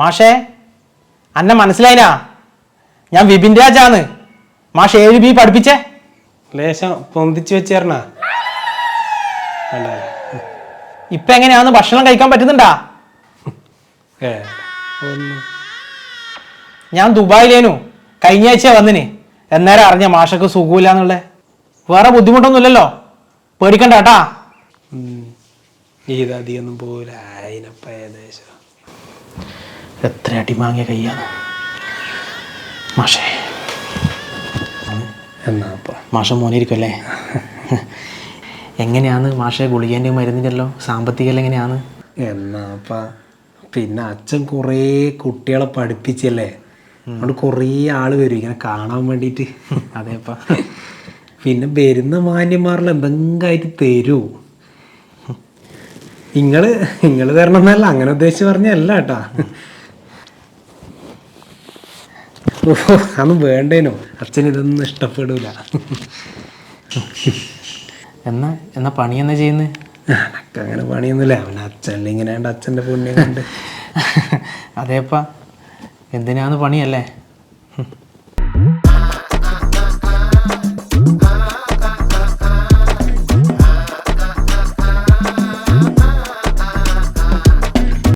മാഷേ അന്നെ മനസ്സിലായിനാ? ഞാൻ വിപിൻ രാജാന്ന്. മാഷ് ഏഴ് ബി പഠിപ്പിച്ചേ. ലേശം പൊന്തിച്ചു വെച്ചേരണ ഇപ്പൊ എങ്ങനെയാന്ന് ഭക്ഷണം കഴിക്കാൻ പറ്റുന്നുണ്ടാ? ഞാൻ ദുബായിലേനു. കഴിഞ്ഞ ആഴ്ച വന്നിന്. എന്നേരം അറിഞ്ഞ മാഷക്ക് സുഖമില്ലാന്നുള്ള. വേറെ ബുദ്ധിമുട്ടൊന്നുമില്ലല്ലോ? പേടിക്കണ്ട കേട്ടാ. ഉം. ഇത് അധികമൊന്നും പോവില്ല. അതിനപ്പ ഏകദേശം. എത്ര അടിമാങ്ങിയ കയ്യാണ് മാഷേ. എന്നാ അപ്പോൾ മാഷ മോനിരിക്കുമല്ലേ എങ്ങനെയാണ് മാഷെ ഗുളികേന്റെ മരുന്നിന്റെല്ലോ സാമ്പത്തികം എങ്ങനെയാണ്? എന്നാപ്പ പിന്നെ അച്ഛൻ കുറേ കുട്ടികളെ പഠിപ്പിച്ചല്ലേ? അതുകൊണ്ട് കുറേ ആൾ വരും ഇങ്ങനെ കാണാൻ വേണ്ടിയിട്ട് അതേപ്പാ പിന്നെ വരുന്ന മാന്യന്മാരിൽ എന്തെങ്കിലും തരൂ. നിങ്ങൾ നിങ്ങൾ തരണം എന്നല്ല അങ്ങനെ ഉദ്ദേശിച്ച് പറഞ്ഞല്ല കേട്ടാ. ഓ അതൊന്നും വേണ്ടേനോ. അച്ഛൻ ഇതൊന്നും ഇഷ്ടപ്പെടൂല. എന്നാ എന്നാ പണി എന്നാ ചെയ്യുന്നത് എനക്ക് അങ്ങനെ പണിയൊന്നുമില്ല. അവൻ അച്ഛന്റെ ഇങ്ങനെ അച്ഛന്റെ പുണ്യം കൊണ്ട്. അതേപ്പാ. എന്തിനാന്ന് പണിയല്ലേ?